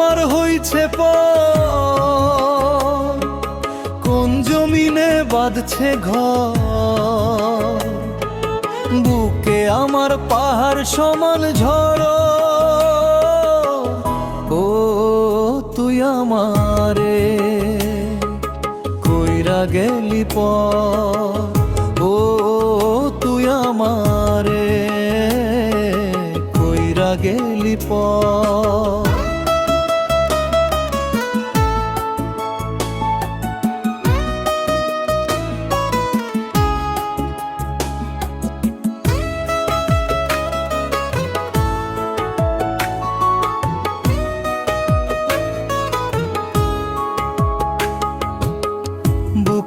হইছে প কোন জমিনে বাঁধছে ঘর? বুকে আমার পাহাড় সমান ঝড়। ও, তুই আমারে কইরা গেলি প ও, তুই আমারে কইরা গেলি প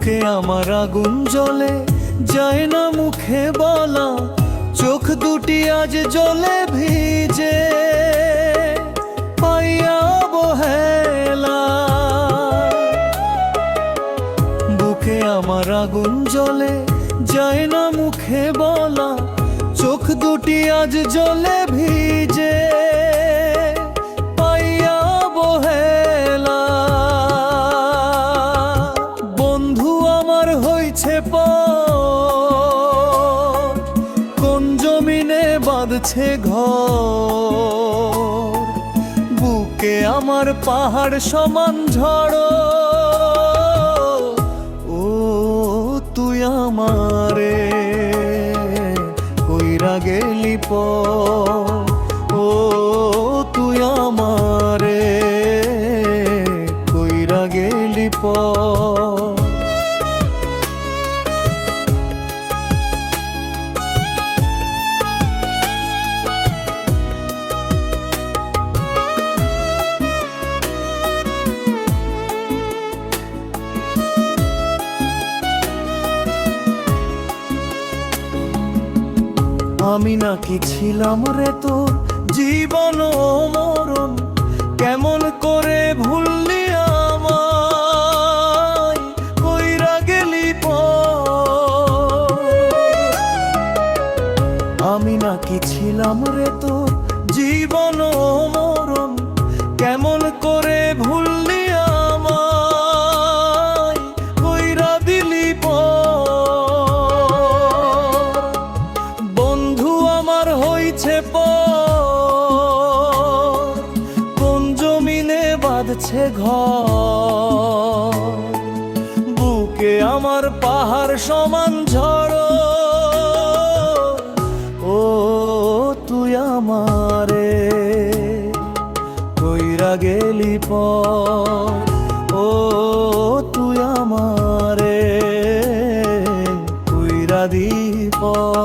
বুকে আমার আগুন জ্বলে, যায় না মুখে বলা, চোখ দুটি আজ জলে ভিজে। পাইয়া অবহেলা। বুকে আমার আগুন জ্বলে, যায় না মুখে বলা, চোখ দুটি আজ জলে ভিজে। প কোন জমিনে বাঁধছে ঘর? বুকে আমার পাহাড় সমান ঝড়, ও তুই আমারে কইরা গেলি প ও তুই আমারে কইরা গেলি প আমি নাকি ছিলাম রে তোর জীবন ও মরণ? কেমন করে ভুললি কইরা গেলি আমি নাকি ছিলাম রে তোর জীবন ও মরণ? বাঁধছে ঘর। বুকে আমার পাহাড় সমান ঝড়। ও, তুই আমারে কইরা গেলি পর। ও, তুই আমারে কইরা দি পর।